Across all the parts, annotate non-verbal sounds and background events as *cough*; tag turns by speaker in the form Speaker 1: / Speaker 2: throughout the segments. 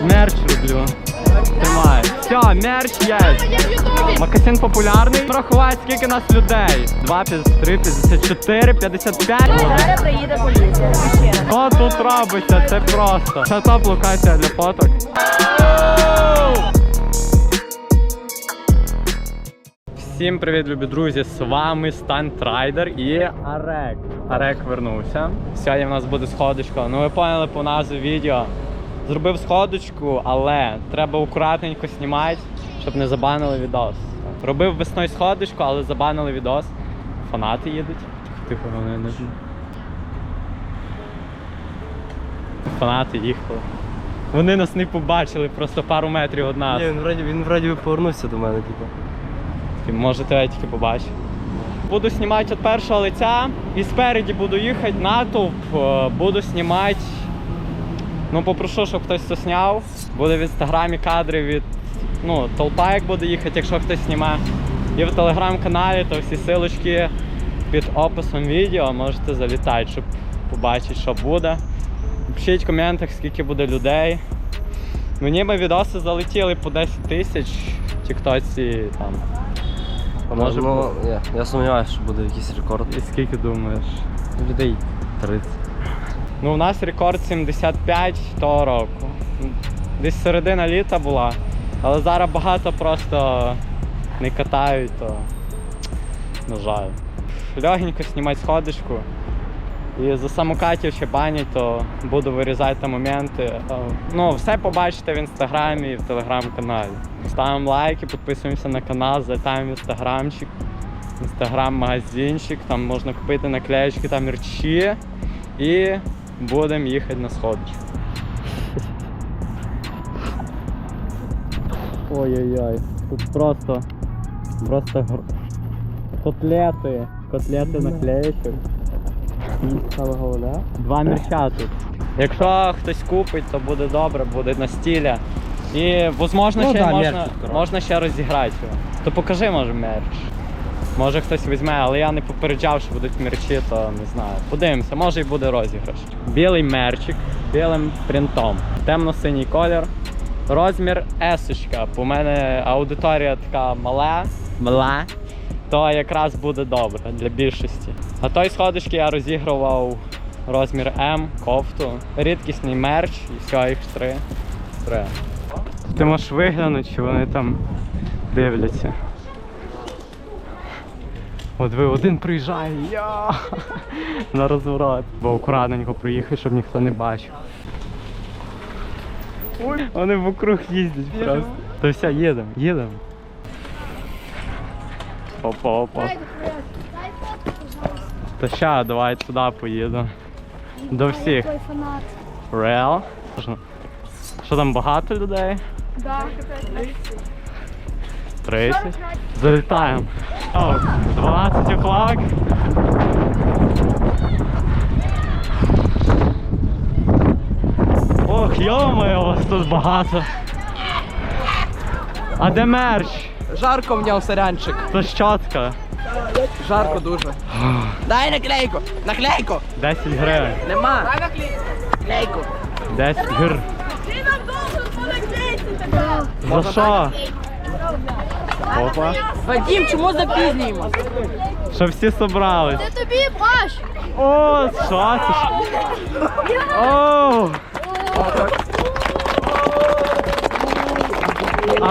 Speaker 1: Мерч роблю. Тримай. Все, мерч є. Макасин популярний. Порахувати, скільки нас людей. 2, 53, 54, 55.
Speaker 2: Зараз приїде поліція.
Speaker 1: Що тут робиться? Це просто. Це топ локація для фоток. Всім привіт, любі друзі! З вами Стантрайдер і Арек. Арек вернувся. Сьогодні в нас буде сходочка. Ну ви поняли по назві відео. Зробив сходочку, але треба акуратненько знімати, щоб не забанили відос. Робив весною сходочку, але забанили відос. Фанати їдуть. Тихо, вони не. Фанати їхали. Вони нас не побачили просто пару метрів від нас.
Speaker 3: Ні, він вроді, він вроді повернувся до мене, типу.
Speaker 1: Такий, Може тебе тільки побачив. Буду знімати від першого лиця і спереді буду їхати натовп, е, буду знімати. Ну, попрошу, щоб хтось це зняв. Буде в інстаграмі кадри від ну, толпа, як буде їхати, якщо хтось зніме. І в телеграм-каналі, то всі силочки під описом відео можете залітати, щоб побачити, що буде. Пишіть в коментах, скільки буде людей. Мені би відоси залетіли по 10 тисяч в тіктоці там. А може
Speaker 3: ну, я, я сумніваюся, що буде якийсь рекорд.
Speaker 1: І скільки думаєш?
Speaker 3: Людей 30.
Speaker 1: Ну, у нас рекорд 75 того року. Десь середина літа була. Але зараз багато просто не катають, то на жаль. Легенько знімати сходочку. І за самокатів ще банять, то буду вирізати моменти. Е, Ну, все побачите в інстаграмі і в телеграм-каналі. Ставимо лайки, підписуємося на канал, залітаємо в інстаграмчик, інстаграм-магазинчик, там можна купити наклеєчки та мерчі. І будемо їхати на сходочку. *laughs* Ой-ой-ой, тут просто, просто гр... котлети, котлети наклеїчок.
Speaker 3: Саме головне.
Speaker 1: Два мерча тут. Якщо хтось купить, то буде добре, буде на стілі. І возможно,
Speaker 3: Ну
Speaker 1: ще
Speaker 3: да,
Speaker 1: можна,
Speaker 3: мерч,
Speaker 1: можна ще розіграти його. То покажи, може, мерч. Може хтось візьме, але я не попереджав, що будуть мерчі, то не знаю. Подивимося, може і буде розіграш. Білий мерчик, білим принтом. Темно-синій колір. Розмір есочка. У мене аудиторія така мала, мала, то якраз буде добре для більшості. А той сходочки я розігрував розмір М, кофту, рідкісний мерч і все, їх три. три. Ти можеш виглянути, чи вони там дивляться. От ви один приїжджає, я *laughs* на розворот. Бо акуратненько приїхав, щоб ніхто не бачив. Ой, вони вокруг їздять просто. То все, їдемо, їдемо. Опа, опа. Та ща, давай туди поїду. До всіх. Реал. Що там багато людей?
Speaker 4: Да.
Speaker 1: 30. Залітаємо. О, 12 оклак. Ох, йомо, вас тут багато. А де мерч?
Speaker 5: Жарко в нього сорянчик.
Speaker 1: То щотка.
Speaker 5: Жарко дуже. Дай наклейку! Наклейку!
Speaker 1: 10 гривень.
Speaker 5: Нема! Наклейку!
Speaker 1: 10 гр. Ти нам довго За що? Опа.
Speaker 5: Вадим, чому запізнюємо?
Speaker 1: Що всі собрались.
Speaker 4: Це тобі баш.
Speaker 1: О, що це? О!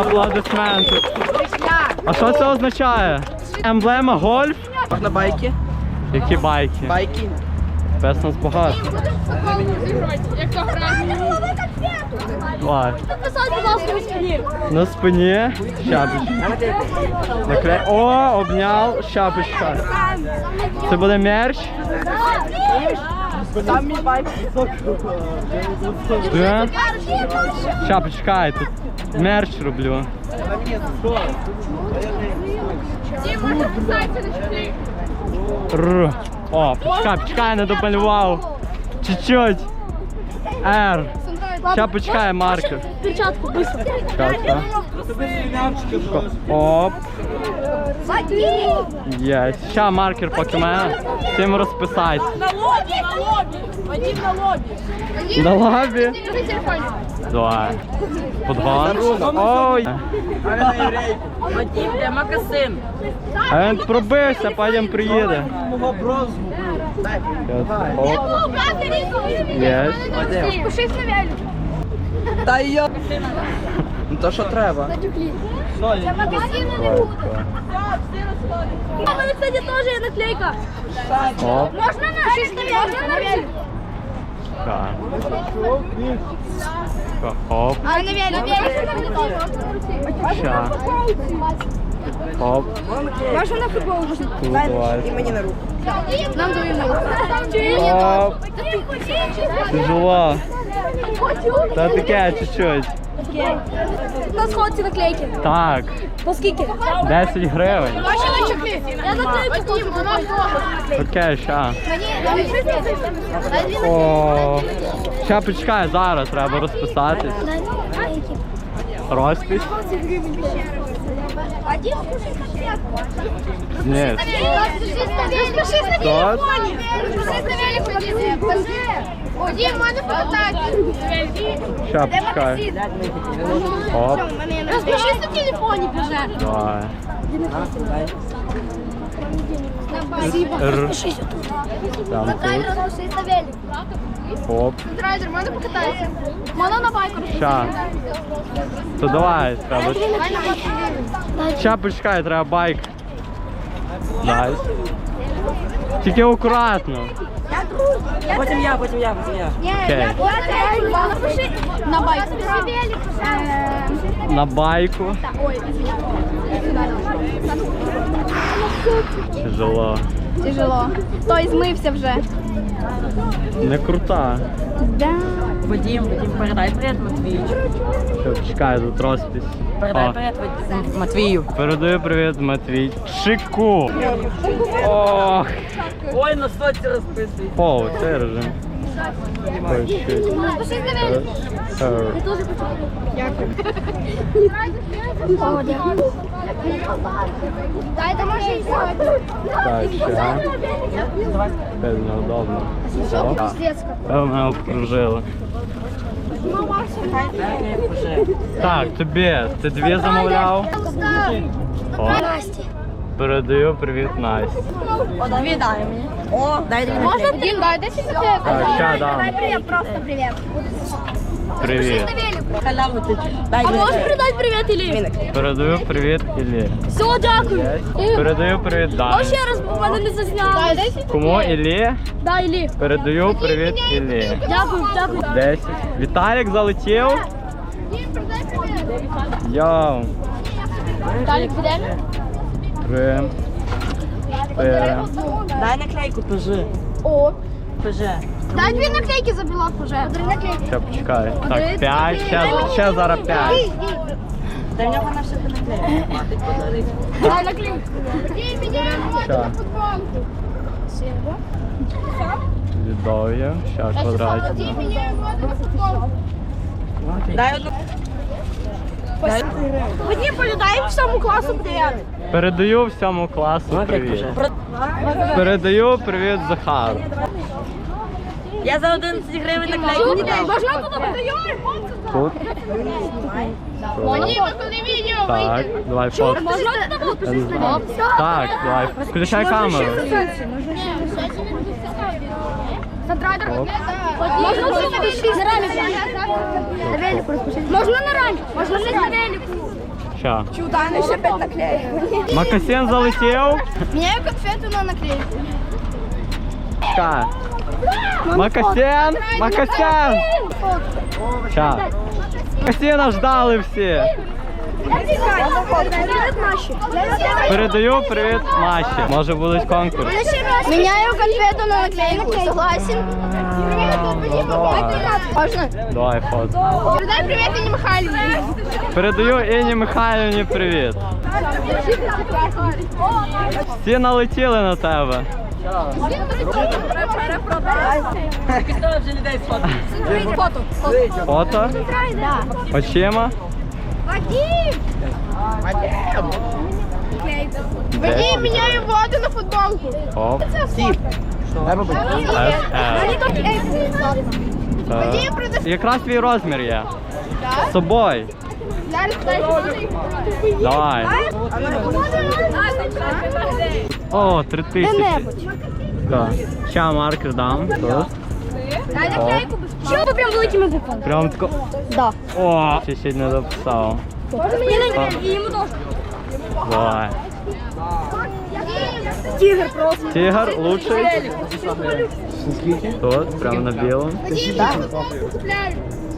Speaker 1: Аплодисменти. А що це означає? Емблема гольф?
Speaker 5: На байки?
Speaker 1: Які байки?
Speaker 5: Байки.
Speaker 1: Без нас багато. Давай. На спині шапочка. О, обняв, шапочка. Це буде мерч?
Speaker 5: Там мій байк.
Speaker 1: Почекай, тут мерч роблю. Р. О, почекай, почекай, не допалював. Чуть-чуть. Р. Ща почекай, маркер.
Speaker 4: Перчатку, быстро.
Speaker 1: Чекай, Оп. Є. Ща маркер поки мене. Цим розписайся.
Speaker 4: На лобі, на лобі. Вадим на лобі.
Speaker 1: На лобі.
Speaker 4: Телефон.
Speaker 1: Давай. Подгон. Ой.
Speaker 5: Вадим, де макасин?
Speaker 1: А він пробився, потім приїде.
Speaker 5: Мого бронзу. Та йо. Ну то що треба.
Speaker 4: Я магазину не буду. У мене, кстати, теж є наклейка. Можна на Пишись на. Можна на велик.
Speaker 1: Так. Оп.
Speaker 4: А на.
Speaker 1: Ща. Оп.
Speaker 4: Можна на футбол.
Speaker 5: І мені на руку.
Speaker 4: Нам дають на
Speaker 1: Оп. Тяжело. Та таке чуть-чуть.
Speaker 4: На сходці наклейки.
Speaker 1: Так.
Speaker 4: По скільки?
Speaker 1: 10 гривень.
Speaker 4: На чохлі. Я наклейку хочу.
Speaker 1: Окей, ща. О. Ща почекай, зараз треба розписатись. Розпись?
Speaker 4: Один.
Speaker 1: Ні.
Speaker 4: Розпишись на телефоні. Розпишись на велику. Один, можна покатати.
Speaker 1: Ща почекай. Оп.
Speaker 4: Розпишись на телефоні, вже.
Speaker 1: Давай. Р. Там тут.
Speaker 4: Розпишись на велику.
Speaker 1: Оп.
Speaker 4: Драйдер, можна покататися? Можна на байку
Speaker 1: Ща. То давай, треба. Ща почекай, треба байк. Дай. Тільки акуратно.
Speaker 5: Потім я, потім я, потім я.
Speaker 1: Окей.
Speaker 4: Напиши на байку.
Speaker 1: На байку.
Speaker 4: Ой,
Speaker 1: Тяжело.
Speaker 4: Тяжело. Той змився вже.
Speaker 1: Не крута.
Speaker 5: Вадим, Вадим, передай привіт Матвію.
Speaker 1: Що, чекаю, тут розпись.
Speaker 5: Передай
Speaker 1: О,
Speaker 5: привіт Вадим- Матвію.
Speaker 1: передаю привіт Матвій. Шику. Ох.
Speaker 5: Ой, на соці розписуй.
Speaker 1: О, цей режим.
Speaker 4: Дайте машину.
Speaker 1: Так. Це неудобно. Так, тобі. Ти дві замовляв? О, передаю привіт Насті.
Speaker 5: Дві дай мені. О, дай мені.
Speaker 4: Можна один, дай 10 секунд.
Speaker 1: Так, ща дам.
Speaker 4: Дай привіт, просто.
Speaker 5: Халяву ти. Дай
Speaker 4: А
Speaker 5: мені.
Speaker 4: можеш передати привіт
Speaker 1: Передаю привіт Іллі.
Speaker 4: Все, дякую.
Speaker 1: Передаю привіт
Speaker 4: А ще раз, бо мене не зазняли.
Speaker 1: Кому Іллі?
Speaker 4: Дай Іллі.
Speaker 1: Передаю привіт Іллі.
Speaker 4: Дякую, дякую.
Speaker 1: 10. Віталік залетів. Йоу.
Speaker 4: Віталік, підемо?
Speaker 1: Три. Чотири.
Speaker 5: Дай наклейку, пижи.
Speaker 4: О.
Speaker 5: Пижи.
Speaker 4: Дай дві наклейки за білок уже. Три наклейки.
Speaker 1: Ще почекай. Так, п'ять. Ще, ще зараз п'ять.
Speaker 5: Дай в нього на все наклейку. Мати подарить.
Speaker 4: Дай наклейку. Ні, міняємо воду
Speaker 1: Що?
Speaker 4: на футболку.
Speaker 1: Віддаю. Ще квадратик.
Speaker 4: Ні, міняємо воду на футболку.
Speaker 5: Дай одну.
Speaker 4: Одні полюдаємо всьому класу привіт.
Speaker 1: Передаю всьому класу привіт. Передаю привіт Захару.
Speaker 5: Я за 11 гривень наклейку не дам.
Speaker 4: Можна туди?
Speaker 1: Тут.
Speaker 4: Ми відео
Speaker 1: Так, давай фото.
Speaker 4: Можна туди.
Speaker 1: Так, давай. Включай камеру.
Speaker 4: Задрайдер. Можна розпишись на рамі. На велику розпишись. Можна на рамі. Можна не на велику.
Speaker 1: Ща.
Speaker 4: Чудо, ще п'ять наклеїв.
Speaker 1: Макасин залетів.
Speaker 4: Міняю конфету на наклейку.
Speaker 1: Ща. Макасин! Макасин! Ща. Макасина ждали всі. Передаю привіт Маші. Може будуть конкурс.
Speaker 4: Меняю конфету на наклейку, согласен?
Speaker 1: Давай фото.
Speaker 4: Передай привет Ине Михайловне.
Speaker 1: Передаю Інні Михайлівні привіт. Всі налетіли на тебе.
Speaker 4: Фото.
Speaker 1: Фото? Очима?
Speaker 4: Вадим!
Speaker 1: Де?
Speaker 4: Вадим, меняю воду на футболку.
Speaker 1: Оп. Е, Якраз твій розмір є. З собою. Давай. О, три тисячі. Ща маркер дам. Тут.
Speaker 4: Чому ви прям великими буквами?
Speaker 1: Прям тако.
Speaker 4: Да.
Speaker 1: О, ще ще не дописав.
Speaker 4: І йому теж.
Speaker 1: Давай.
Speaker 4: Тігр просто.
Speaker 1: Тигр лучший. Тут, прямо на білому.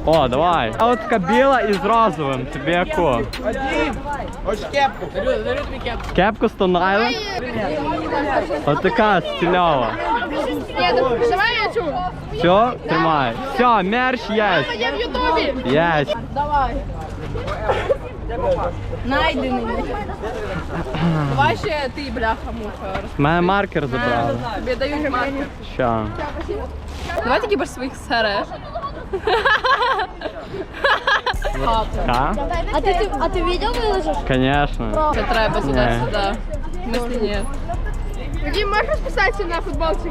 Speaker 1: О, давай. А от така біла із розовим. Тобі яку? Кепку з тонайлом? От така стильова.
Speaker 2: Давай я чую.
Speaker 1: Все, тримай. Все, мерч є.
Speaker 2: Я в Ютубі.
Speaker 1: Є.
Speaker 2: Давай. Найдений. Давай ще ти, бляха, муха.
Speaker 1: Мене маркер забрали.
Speaker 2: Тобі дають марку.
Speaker 1: Що?
Speaker 2: Давай тільки без своїх сереж.
Speaker 1: А?
Speaker 4: А ти, ти, а ти відео виложиш?
Speaker 1: Конечно.
Speaker 2: Це треба
Speaker 1: Ні.
Speaker 2: сюди-сюди. В смысле ні. Вадим, можеш розписатися на футболці?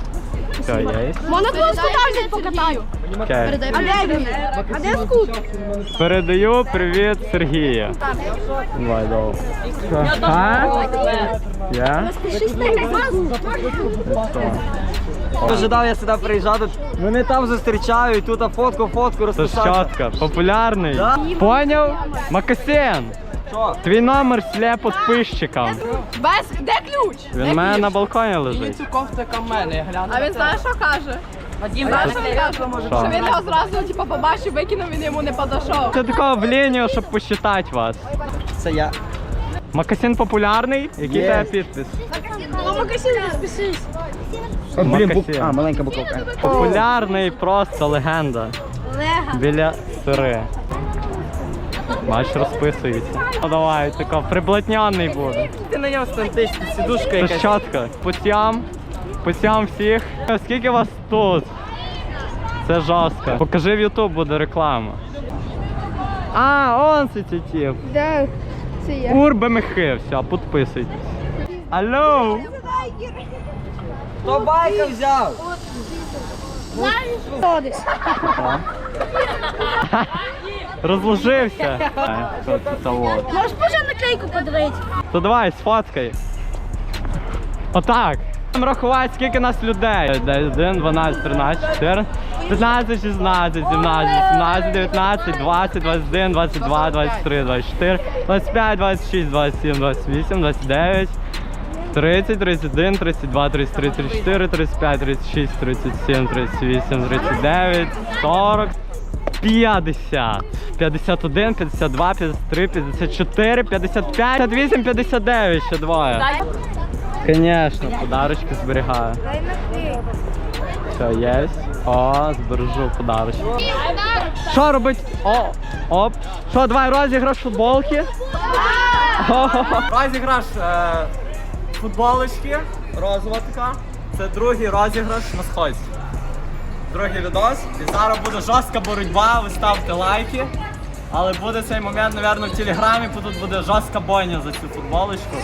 Speaker 1: Що є?
Speaker 4: Можна твою скутажить покатаю?
Speaker 1: Окей.
Speaker 4: А де він? А де скут?
Speaker 1: Передаю привіт Сергію. Давай, давай. А? Я?
Speaker 3: Ожидав я сюди приїжджати. Мене там зустрічають, тут фотку, фотку
Speaker 1: Це
Speaker 3: розписати.
Speaker 1: чітко. Популярний.
Speaker 3: Да.
Speaker 1: Поняв? Макасин.
Speaker 3: Що?
Speaker 1: Твій номер слє підписчикам.
Speaker 2: Без, де ключ?
Speaker 1: Він у мене на балконі лежить.
Speaker 2: А він знає, що каже? Вадим, знаєш, що він каже? Що він його зразу типу, побачив, викинув, він йому не подошов.
Speaker 1: Це такого в лінію, щоб посчитати вас.
Speaker 3: Це я.
Speaker 1: Макасин популярний? Який
Speaker 3: Є.
Speaker 1: тебе підпис?
Speaker 4: Ну, магазин не спішись.
Speaker 1: Макасин.
Speaker 3: А, маленька буковка.
Speaker 1: Популярний, просто легенда.
Speaker 4: Лега.
Speaker 1: Біля сири. Бач, розписується. Ну давай, тако, приблотняний буде.
Speaker 3: Ти на ньому стантична сідушка якась.
Speaker 1: чітко. Путям. Путям всіх. Скільки вас тут? Це жорстко. Покажи в Ютуб, буде реклама. А, он це ті тип.
Speaker 2: Да, це я.
Speaker 1: Урбе мехи, все, підписуйтесь. Алло!
Speaker 3: Хто байка взяв?
Speaker 4: Ходиш. *laughs*
Speaker 1: Розложився.
Speaker 4: Можеш позже наклейку подарити?
Speaker 1: То давай, сфоткай. Отак. Рахувати, скільки нас людей. 1, 12, 13, 14, 15, 16, 17, 18, 19, 20, 21, 22, 23, 24, 25, 26, 27, 28, 29, 30, 31, 32, 33, 34, 35, 36, 37, 38, 39, 40, 50, 51, 52, 53, 54, 55, 58, 59, ще двоє. Конечно, подарочки зберігаю. Все, є. О, збережу подарочки. Що робить? О, оп. Що, давай розіграш футболки? Розіграш е, футболочки, розова така. Це другий розіграш на сходці. Другий відос. І зараз буде жорстка боротьба, ви ставте лайки. Але буде цей момент, напевно, в телеграмі, бо тут буде жорстка бойня за цю футболочку.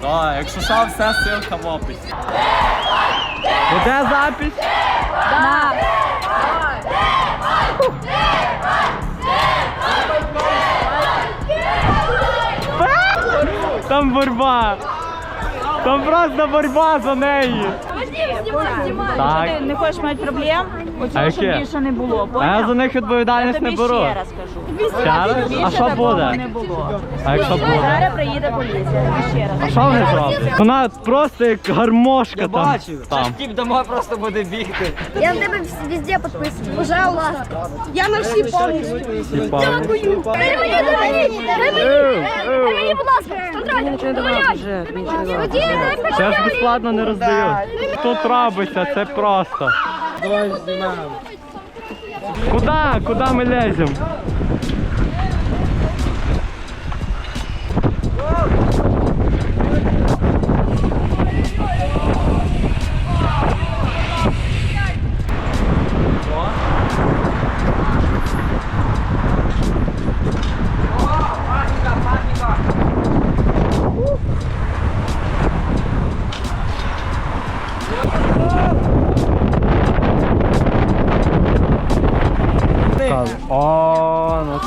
Speaker 1: Так, якщо що, все ссылка в описі. Буде запись? Там борьба. Там просто борьба за неї. Так.
Speaker 5: Не хочеш мати проблем?
Speaker 1: А
Speaker 5: Оцього, щоб
Speaker 1: яке?
Speaker 5: більше не було.
Speaker 1: А я за
Speaker 5: Поняв?
Speaker 1: них відповідальність не
Speaker 5: Тобі
Speaker 1: беру.
Speaker 5: ще раз кажу.
Speaker 1: Ще раз? А
Speaker 5: Більше
Speaker 1: що
Speaker 5: такого
Speaker 1: буде?
Speaker 5: не було.
Speaker 1: А якщо буде?
Speaker 5: Зараз приїде поліція. Тобі ще раз.
Speaker 1: А що вони зроблять? Вона просто як гармошка
Speaker 3: Я
Speaker 1: там.
Speaker 3: бачу.
Speaker 1: Там.
Speaker 3: Тіп домой просто буде бігти.
Speaker 4: Я на тебе везде підписаний. Пожалуйста. Я на всі повністю.
Speaker 1: Типа.
Speaker 4: Дай мені, дай мені, дай мені. Дай мені, будь ласка. Вадим, дай
Speaker 1: Це ж безплатно не роздають. Тут робиться, це просто. Куда? Куда ми лезем?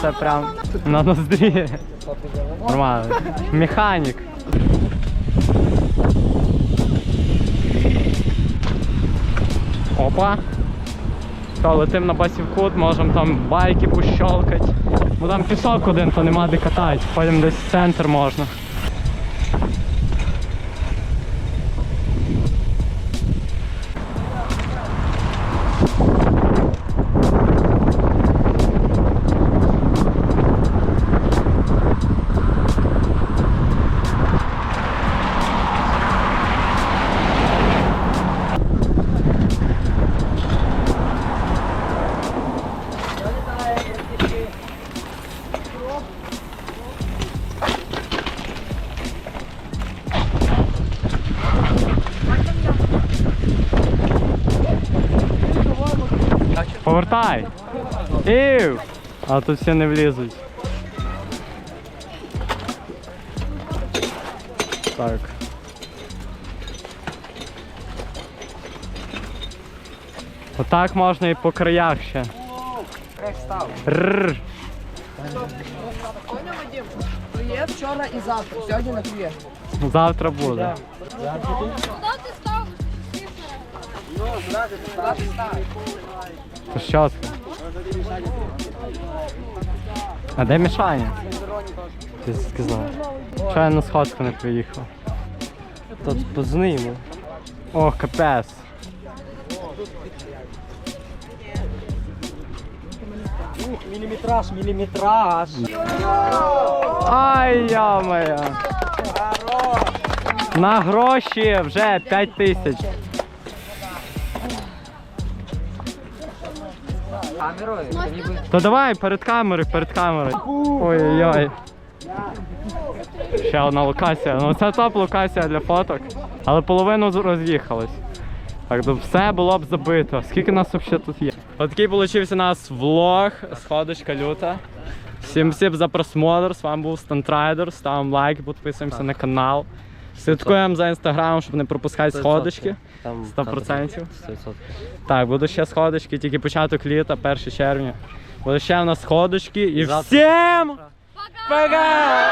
Speaker 1: це прям на ноздрі. Нормально. Механік. Опа. Та, летим на басівкут, можемо там байки пощолкати. Бо там пісок один, то нема де катати. Потім десь в центр можна. Повертай! Ів! А тут всі не влізуть. Так. Отак можна і по краях ще. Рррр.
Speaker 2: Є вчора і завтра, сьогодні не клює.
Speaker 1: Завтра буде. Щотка. А де Мішаня? Ти сказав. Що я на сходку не приїхав?
Speaker 3: Тут позни йому.
Speaker 1: О, капець.
Speaker 3: Міліметраж, міліметраж.
Speaker 1: Ай, я На гроші вже 5 тисяч.
Speaker 3: Камерою.
Speaker 1: То давай перед камерою, перед камерою. Ой-ой-ой. Ще одна локація. Ну це топ локація для фоток. Але половину роз'їхалось. Так, все було б забито. Скільки нас взагалі тут є? Отакий получився у нас влог, сходочка люта. Всім всім за просмотр. З вами був Стантрайдер. Ставимо лайк, підписуємося на канал. Слідкуємо за інстаграмом, щоб не пропускати сходочки.
Speaker 3: Там
Speaker 1: 100%.
Speaker 3: 100%.
Speaker 1: Так, будуть ще сходочки, тільки початок літа, 1 червня. Буде ще в нас сходочки і всім пока!